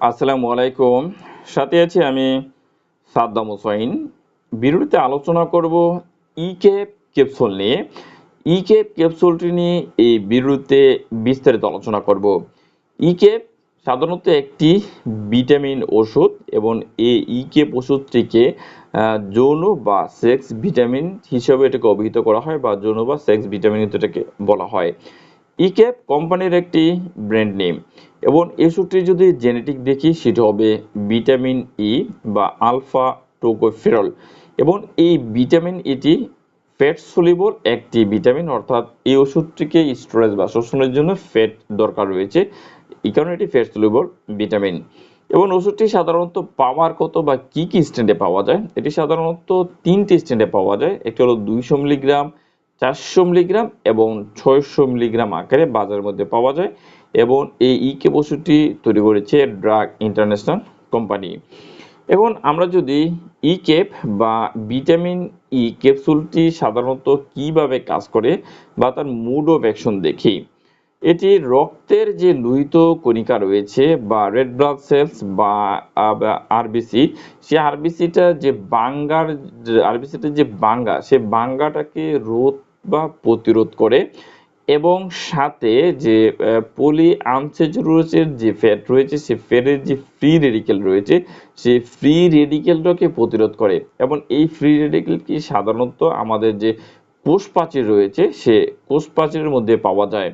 আসসালামু আলাইকুম। সাথে আছি আমি সাদ্দাম হোসাইন ভিডিওতে আলোচনা করব ই ক্যাপ ক্যাপসুল নিয়ে। ই ক্যাপ ক্যাপসুলটি নিয়ে এই ভিডিওতে বিস্তারিত আলোচনা করব। ই ক্যাপ সাধারণত একটি ভিটামিন ওষুধ এবং এই ই ক্যাপ ওষুধটিকে যৌন বা সেক্স ভিটামিন হিসেবে এটাকে অভিহিত করা হয় বা যৌন বা সেক্স ভিটামিন এটাকে বলা হয়। ইক্যাপ কোম্পানির একটি ব্র্যান্ড নেম এবং এই ওষুধটির যদি জেনেটিক দেখি, সেটি হবে ভিটামিন ই বা আলফা টোকোফেরল এবং এই ভিটামিন ইটি ফ্যাট সলিবল একটি ভিটামিন, অর্থাৎ এই ওষুধটিকে স্টোরেজ বা শোষণের জন্য ফ্যাট দরকার রয়েছে। এই কারণে এটি ফ্যাট সলিবল ভিটামিন। এবং ওষুধটি সাধারণত পাওয়ার কত বা কি কি স্ট্যান্ডে পাওয়া যায়? এটি সাধারণত তিনটি স্ট্যান্ডে পাওয়া যায়। একটি হলো দুইশো মিলিগ্রাম চারশো মিলিগ্রাম এবং ছয়শো মিলিগ্রাম আকারে বাজারের মধ্যে পাওয়া যায় এবং এই ইকে ওষুধটি তৈরি করেছে ড্রাগ ইন্টারন্যাশনাল কোম্পানি। এখন আমরা যদি ই কেপ বা ভিটামিন ই ক্যাপসুলটি সাধারণত কীভাবে কাজ করে বা তার মুড অফ অ্যাকশন দেখি, এটি রক্তের যে লোহিত কণিকা রয়েছে বা রেড ব্লাড সেলস বা আরবিসি সে আরবিসিটা যে বাঙ্গার আরবিসিটা যে বাঙ্গা সে বাঙ্গাটাকে রোধ বা প্রতিরোধ করে এবং সাথে যে পলি আনসেচুরেটেড যে ফ্যাট রয়েছে, সে ফ্যাটের যে ফ্রি রেডিকেল রয়েছে সেই ফ্রি রেডিকেলটাকে প্রতিরোধ করে। এবং এই ফ্রি রেডিকেল কি সাধারণত আমাদের যে কোষ প্রাচীর রয়েছে, সে কোষ প্রাচীরের মধ্যে পাওয়া যায়।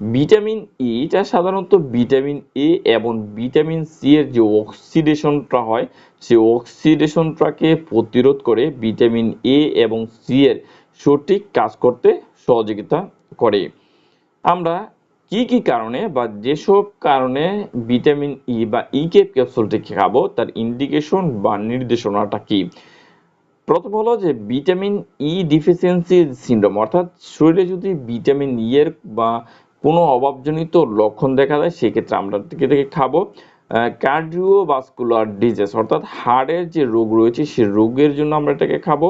ভিটামিন ইটা সাধারণত ভিটামিন এ এবং ভিটামিন সি এর যে অক্সিডেশনটা হয় সেই অক্সিডেশনটাকে প্রতিরোধ করে ভিটামিন এ এবং সি এর সঠিক কাজ করতে সহযোগিতা করে। আমরা কি কি কারণে বা যেসব কারণে ভিটামিন ই বা ই ক্যাপ ক্যাপসুলটি খাব, তার ইন্ডিকেশন বা নির্দেশনাটা কি? প্রথম হলো যে ভিটামিন ই ডিফিসিয়েন্সি সিনড্রোম অর্থাৎ শরীরে যদি ভিটামিন ই এর বা কোনো অভাবজনিত লক্ষণ দেখা যায় সেক্ষেত্রে আমরা থেকে থেকে খাব কার্ডিওভাস্কুলার ডিজিজ অর্থাৎ হার্টের যে রোগ রয়েছে সেই রোগের জন্য আমরা এটাকে খাব।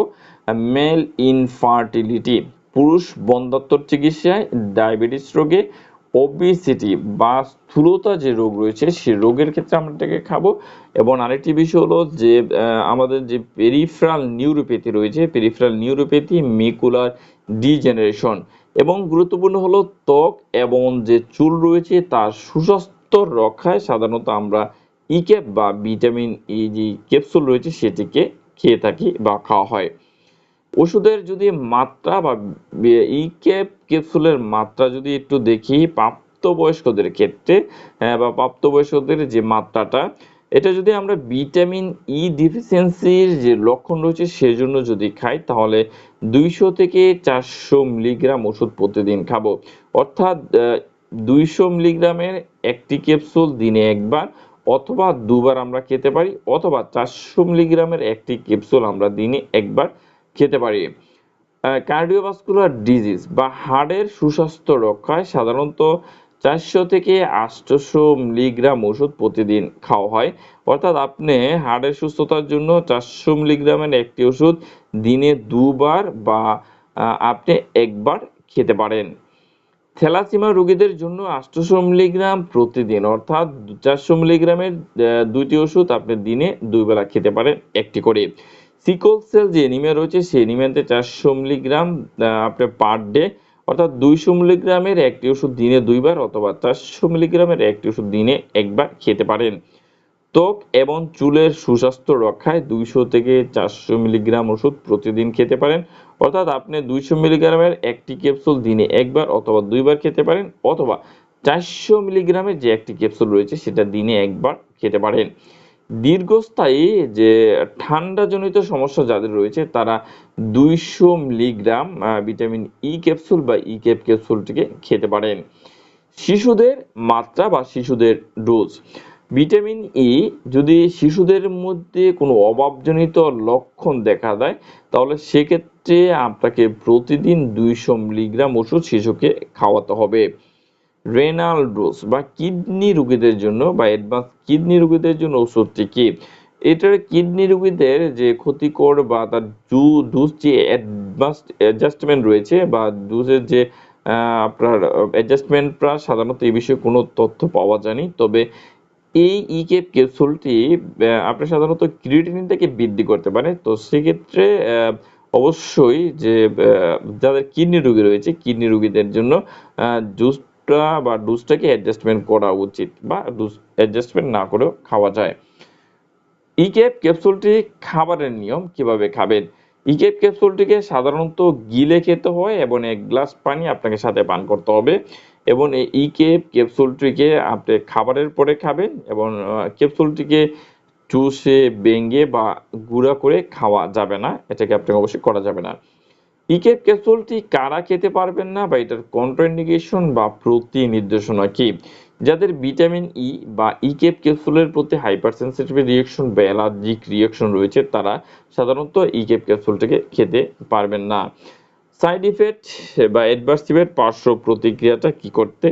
মেল ইনফার্টিলিটি পুরুষ বন্ধাত্মর চিকিৎসায় ডায়াবেটিস রোগে ওবিসিটি বা স্থূলতা যে রোগ রয়েছে, সেই রোগের ক্ষেত্রে আমরা এটাকে খাব। এবং আরেকটি বিষয় হলো যে আমাদের যে পেরিফেরাল নিউরোপ্যাথি রয়েছে পেরিফেরাল নিউরোপ্যাথি মেকুলার ডিজেনারেশন এবং গুরুত্বপূর্ণ হলো ত্বক এবং যে চুল রয়েছে, তার সুস্বাস্থ্য রক্ষায় সাধারণত আমরা ইক্যাপ বা ভিটামিন ই যে ক্যাপসুল রয়েছে, সেটিকে খেয়ে থাকি বা খাওয়া হয়। ওষুধের যদি মাত্রা বা ই ক্যাপ ক্যাপসুলের মাত্রা যদি একটু দেখি প্রাপ্তবয়স্কদের ক্ষেত্রে আহ, বা প্রাপ্তবয়স্কদের যে মাত্রাটা এটা যদি আমরা ভিটামিন ই ডিফিসিয়েন্সির যে লক্ষণ রয়েছে সেজন্য যদি খাই তাহলে দুইশো থেকে চারশো মিলিগ্রাম ওষুধ প্রতিদিন খাব। অর্থাৎ দুইশো মিলিগ্রামের একটি ক্যাপসুল দিনে একবার অথবা দুবার আমরা খেতে পারি অথবা চারশো মিলিগ্রামের একটি ক্যাপসুল আমরা দিনে একবার খেতে পারি। কার্ডিওভাস্কুলার ডিজিজ বা হার্টের সুস্বাস্থ্য রক্ষায় সাধারণত চারশো থেকে আটশোশো মিলিগ্রাম ওষুধ প্রতিদিন খাওয়া হয়। অর্থাৎ আপনি হার্টের সুস্থতার জন্য চারশো মিলিগ্রামের একটি ওষুধ দিনে দুবার বা আপনি একবার খেতে পারেন। থ্যালাসিমা রোগীদের জন্য আটশোশো মিলিগ্রাম প্রতিদিন, অর্থাৎ চারশো মিলিগ্রামের দুইটি ওষুধ আপনি দিনে দুই বেলা খেতে পারেন, একটি করে। সিকল সেল যে এনিমিয়া রয়েছে, সেই এনিমিয়াতে চারশো মিলিগ্রাম আপনি পার ডে অর্থাৎ দুইশো মিলিগ্রামের একটি ওষুধ দিনে দুইবার অথবা চারশো মিলিগ্রামের একটি ওষুধ দিনে একবার খেতে পারেন। ত্বক এবং চুলের সুস্বাস্থ্য রক্ষায় দুইশো থেকে চারশো মিলিগ্রাম ওষুধ প্রতিদিন খেতে পারেন। অর্থাৎ আপনি দুইশো মিলিগ্রামের একটি ক্যাপসুল দিনে একবার অথবা দুইবার খেতে পারেন অথবা চারশো মিলিগ্রামের যে একটি ক্যাপসুল রয়েছে, সেটা দিনে একবার খেতে পারেন। দীর্ঘস্থায়ী যে ঠান্ডাজনিত সমস্যা যাদের রয়েছে, তারা দুইশো মিলিগ্রাম ভিটামিন ই ক্যাপসুল বা ই ক্যাপ ক্যাপসুলটিকে খেতে পারেন। শিশুদের মাত্রা বা শিশুদের ডোজ ভিটামিন ই যদি শিশুদের মধ্যে কোনো অভাবজনিত লক্ষণ দেখা দেয়, তাহলে সেক্ষেত্রে আপনাকে প্রতিদিন দুইশো মিলিগ্রাম ওষুধ শিশুকে খাওয়াতে হবে। রেনাল ডোজ বা কিডনি রোগীদের জন্য বা অ্যাডভান্স কিডনি রোগীদের জন্য ওষুধটি কি? এটার কিডনি রোগীদের যে ক্ষতিকর বা তার জু ডোজ যে অ্যাডভান্স অ্যাডজাস্টমেন্ট রয়েছে বা ডোজের যে আপনার অ্যাডজাস্টমেন্টটা সাধারণত এই বিষয়ে কোনো তথ্য পাওয়া যায়নি। তবে এই ইকেপ ক্যাপসুলটি আপনি সাধারণত ক্রিয়েটিনিন থেকে বৃদ্ধি করতে পারে তো সেক্ষেত্রে অবশ্যই যে যাদের কিডনি রোগী রয়েছে, কিডনি রোগীদের জন্য জুসটা বা ডোজটাকে অ্যাডজাস্টমেন্ট করা উচিত বা ডোজ অ্যাডজাস্টমেন্ট না করেও খাওয়া যায়। ইকেপ ক্যাপসুলটি খাবারের নিয়ম কীভাবে খাবেন? ইকেপ ক্যাপসুলটিকে সাধারণত গিলে খেতে হয় এবং এক গ্লাস পানি আপনাকে সাথে পান করতে হবে এবং এই ইকেপ ক্যাপসুলটিকে আপনি খাবারের পরে খাবেন এবং ক্যাপসুলটিকে চুষে বেঙ্গে বা গুঁড়া করে খাওয়া যাবে না। এটাকে আপনাকে অবশ্যই করা যাবে না। ইকেপ ক্যাপসুলটি কারা খেতে পারবেন না বা এটার কন্ট্রাইন্ডিকেশন বা প্রতি নির্দেশনা কি? যাদের ভিটামিন ই বা ইকেপ ক্যাপসুলের প্রতি হাইপার সেন্সিটিভ রিয়েকশন বা অ্যালার্জিক রিয়েকশন রয়েছে, তারা সাধারণত ইকেপ ক্যাপসুলটাকে খেতে পারবেন না। সাইড ইফেক্ট বা অ্যাডভার্স ইফেক্ট পার্শ্ব প্রতিক্রিয়াটা কি করতে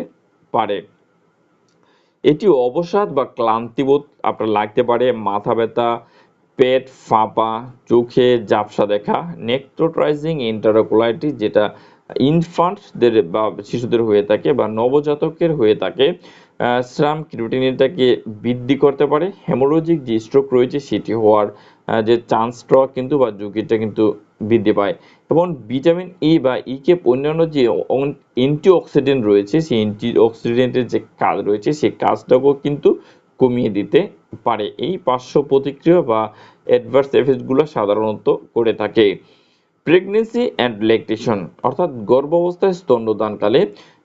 পারে? এটি অবসাদ বা ক্লান্তিবোধ আপনার লাগতে পারে, মাথা ব্যথা পেট ফাঁপা চোখে ঝাপসা দেখা নেক্রোটাইজিং ইন্টারোকুলাইটিস যেটা ইনফান্টদের বা শিশুদের হয়ে থাকে বা নবজাতকের হয়ে থাকে আহ, শ্রাম ক্রিয়েটিনিনটাকে বৃদ্ধি করতে পারে। হেমোরোজিক যে স্ট্রোক রয়েছে সেটি হওয়ার যে চান্সটা কিন্তু বা ঝুঁকিটা কিন্তু বৃদ্ধি পায়। এবং ভিটামিন ই বা ইকে অন্যান্য যে অ্যান্টিঅক্সিডেন্ট রয়েছে সেই অ্যান্টিঅক্সিডেন্টের যে কাজ রয়েছে সেই কাজটাকেও কিন্তু কমিয়ে দিতে পারে। এই পার্শ্ব প্রতিক্রিয়া বা অ্যাডভার্স এফেক্টগুলো সাধারণত করে থাকে। প্রেগনেন্সি অ্যান্ড ল্যাকটেশন অর্থাৎ গর্ভাবস্থায় স্তন্যদানকালে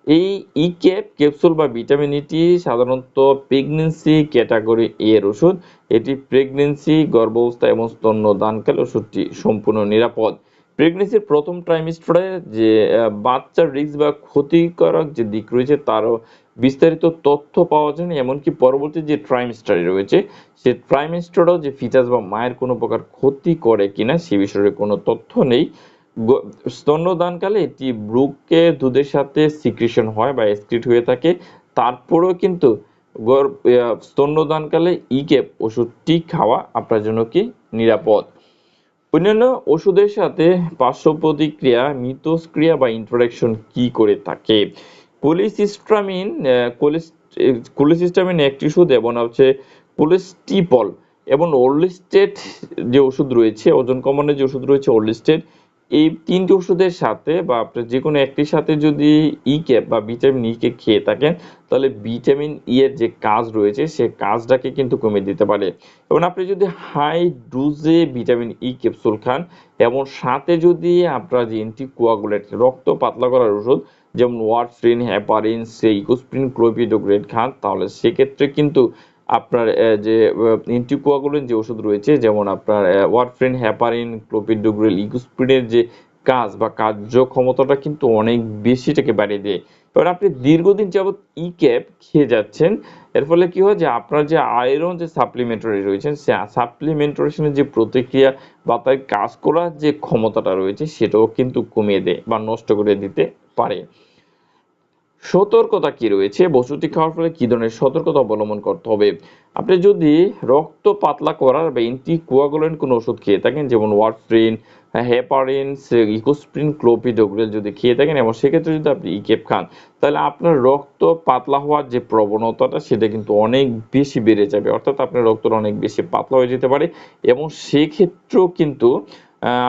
এই ই ক্যাপ ক্যাপসুল বা ভিটামিন ইটি সাধারণত প্রেগনেন্সি ক্যাটাগরি এর ওষুধ। এটি প্রেগনেন্সি গর্ভাবস্থা এবং স্তন্যদানকালে ওষুধটি সম্পূর্ণ নিরাপদ। প্রেগনেন্সির প্রথম ট্রাইমিস্টারে যে বাচ্চার রিস্ক বা ক্ষতিকারক যে দিক রয়েছে, তারও বিস্তারিত তথ্য পাওয়া যায় না এমনকি পরবর্তী যে ট্রাইমিস্টারে রয়েছে, সে ট্রাইমিস্টারও যে ফিটাস বা মায়ের কোনো প্রকার ক্ষতি করে কিনা, সে বিষয়ে কোনো তথ্য নেই। স্তন্যদানকালে এটি ব্রুকে দুধের সাথে সিক্রেশন হয় বা এক্সক্রিট হয়ে থাকে। তারপরেও কিন্তু স্তন্যদানকালে ইকেপ ওষুধটি খাওয়া আপনার জন্য কি নিরাপদ? অন্যান্য ওষুধের সাথে পার্শ্ব প্রতিক্রিয়া মিথস্ক্রিয়া বা ইন্টারাকশন কি করে থাকে? কোলিসিস্ট্রামিন কোলিসিস্টামিন একটি ওষুধ এবং হচ্ছে কোলেস্টিপল এবং ওরলিস্টেট যে ওষুধ রয়েছে, ওজন কমানোর যে ওষুধ রয়েছে, ওরলিস্টেট, এই তিনটি ওষুধের সাথে বা আপনার যে কোনো একটির সাথে যদি ই ক্যাপ বা ভিটামিন ই কে খেয়ে থাকেন, তাহলে ভিটামিন ই এর যে কাজ রয়েছে, সে কাজটাকে কিন্তু কমিয়ে দিতে পারে। এবং আপনি যদি হাই ডোজে ভিটামিন ই ক্যাপসুল খান এবং সাথে যদি আপনার যে অ্যান্টিকোয়াগুলেট রক্ত পাতলা করার ওষুধ যেমন ওয়ারফ্রিন হ্যাপারিন সে ইকোস্প্রিন ক্লোপিডোগ্রেড খান। তাহলে সেক্ষেত্রে কিন্তু আপনার যে ইন্টিকোয়াগুলিন যে ওষুধ রয়েছে, যেমন আপনার ওয়ারফ্রিন হ্যাপারিন ক্লোপিডোগ্রেল ইকোস্প্রিনের যে কাজ বা কার্যক্ষমতাটা কিন্তু অনেক বেশি বেশিটাকে বাড়িয়ে দেয়। এবার আপনি দীর্ঘদিন যাবত ই ক্যাপ খেয়ে যাচ্ছেন, এর ফলে কি হয় যে আপনার যে আয়রন যে সাপ্লিমেন্টারি রয়েছে, সে সাপ্লিমেন্টারেশনের যে প্রতিক্রিয়া বা তার কাজ করার যে ক্ষমতাটা রয়েছে, সেটাও কিন্তু কমিয়ে দেয় বা নষ্ট করে দিতে পারে। সতর্কতা কি রয়েছে? বসতি খাওয়ার ফলে কি ধরনের সতর্কতা অবলম্বন করতে হবে? আপনি যদি রক্ত পাতলা করার বা এন্টি কোয়াগুলেন্ট কোনো ওষুধ খেয়ে থাকেন, যেমন ওয়ারফ্রিন হেপারিন ইকোস্প্রিন ক্লোপিডোগ্রেল যদি খেয়ে থাকেন, এবং সেক্ষেত্রে যদি আপনি ইকেপ খান, তাহলে আপনার রক্ত পাতলা হওয়ার যে প্রবণতাটা, সেটা কিন্তু অনেক বেশি বেড়ে যাবে। অর্থাৎ আপনার রক্তটা অনেক বেশি পাতলা হয়ে যেতে পারে। এবং সেক্ষেত্রেও কিন্তু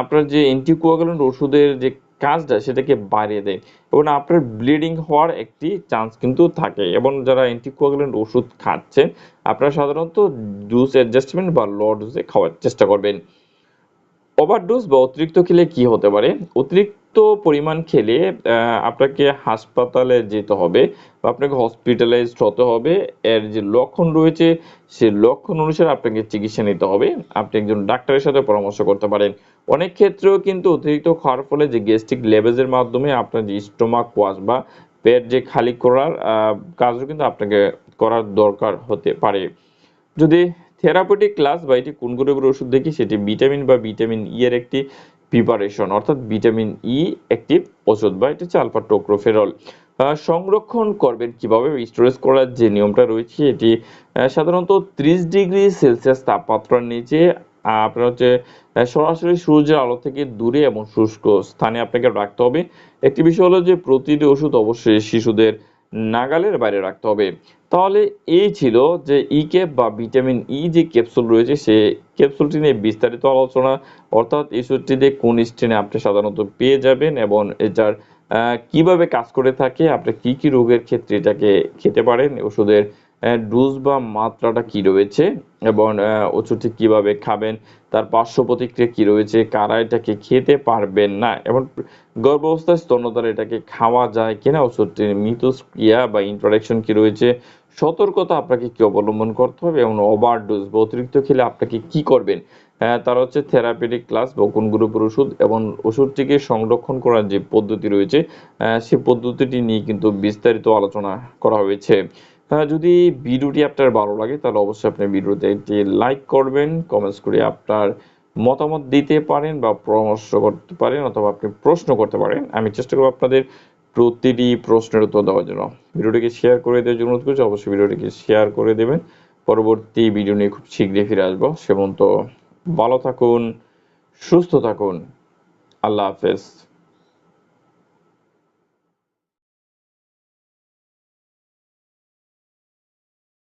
আপনার যে অ্যান্টিকোয়াগুলেন্ট ওষুধের যে কাজটা, সেটাকে বাড়িয়ে দেয়। এবং আপনার ব্লিডিং হওয়ার একটি চান্স কিন্তু থাকে। এবং যারা অ্যান্টিকোয়াগুলেন্ট ওষুধ খাচ্ছেন, আপনারা সাধারণত ডোজ অ্যাডজাস্টমেন্ট বা লো ডোজে খাওয়ার চেষ্টা করবেন। ওভারডোজ বা অতিরিক্ত খেলে কি হতে পারে? অতিরিক্ত পরিমাণ খেলে আপনাকে হাসপাতালে যেতে হবে বা আপনাকে হসপিটালাইজড হতে হবে। এর যে লক্ষণ রয়েছে সেই লক্ষণ অনুসারে আপনাকে চিকিৎসা নিতে হবে। আপনি একজন ডাক্তারের সাথে পরামর্শ করতে পারেন। অনেক ক্ষেত্রেও কিন্তু অতিরিক্ত খাওয়ার ফলে যে গ্যাস্ট্রিক লেভেজের মাধ্যমে আপনার যে স্টোমাক ওয়াশ বা পেট যে খালি করার কাজও কিন্তু আপনাকে করার দরকার হতে পারে। যদি থেরাপিউটিক ক্লাস বা এটি কোন গ্রুপের ওষুধ দেখি, সেটি ভিটামিন বা ভিটামিন ই এর একটি প্রিপারেশন অর্থাৎ ভিটামিন ই একটি ওষুধ বা এটি আলফা টোক্রোফেরল সংরক্ষণ করবেন কীভাবে স্টোরেজ করার যে নিয়মটা রয়েছে, এটি সাধারণত ত্রিশ ডিগ্রি সেলসিয়াস তাপমাত্রার নিচে, আপনার হচ্ছে সরাসরি সূর্যের আলো থেকে দূরে এবং শুষ্ক স্থানে আপনাকে রাখতে হবে। একটি বিষয় হলো যে প্রতিটি ওষুধ অবশ্যই শিশুদের নাগালের বাইরে রাখতে হবে। তাহলে এই ছিল যে ই কেপ বা ভিটামিন ই যে ক্যাপসুল রয়েছে, সে ক্যাপসুলটি নিয়ে বিস্তারিত আলোচনা। অর্থাৎ এই ওষুধটিতে কোন স্ট্রেনে আপনি সাধারণত পেয়ে যাবেন এবং এটার কীভাবে কাজ করে থাকে, আপনি কি কি রোগের ক্ষেত্রে এটাকে খেতে পারেন, ওষুধের ডোজ বা মাত্রাটা কি রয়েছে এবং ওষুধটি কীভাবে খাবেন, তার পার্শ্ব প্রতিক্রিয়া কি রয়েছে, কারা এটাকে খেতে পারবেন না এবং গর্ভাবস্থায় স্তন্যদার এটাকে খাওয়া যায় কিনা, ওষুধটির মিথস্ক্রিয়া বা ইন্টারাকশন কি রয়েছে, সতর্কতা আপনাকে কি অবলম্বন করতে হবে এবং ওভার ডোজ বা অতিরিক্ত খেলে আপনাকে কি করবেন? তার হচ্ছে থেরাপিটিক ক্লাস বা কোন গ্রুপের ওষুধ এবং ওষুধটিকে সংরক্ষণ করার যে পদ্ধতি রয়েছে সেই পদ্ধতিটি নিয়ে কিন্তু বিস্তারিত আলোচনা করা হয়েছে। হ্যাঁ যদি ভিডিওটি আপনার ভালো লাগে, তাহলে অবশ্যই আপনি ভিডিওতে একটি লাইক করবেন কমেন্টস করে আপনার মতামত দিতে পারেন বা পরামর্শ করতে পারেন অথবা আপনি প্রশ্ন করতে পারেন। আমি চেষ্টা করব আপনাদের প্রতিটি প্রশ্নের উত্তর দেওয়ার জন্য। ভিডিওটিকে শেয়ার করে দেওয়ার জন্য অনুরোধ করছি, অবশ্যই ভিডিওটিকে শেয়ার করে দেবেন। পরবর্তী ভিডিও নিয়ে খুব শীঘ্রই ফিরে আসব। সে পর্যন্ত ভালো থাকুন, সুস্থ থাকুন। আল্লাহ হাফেজ।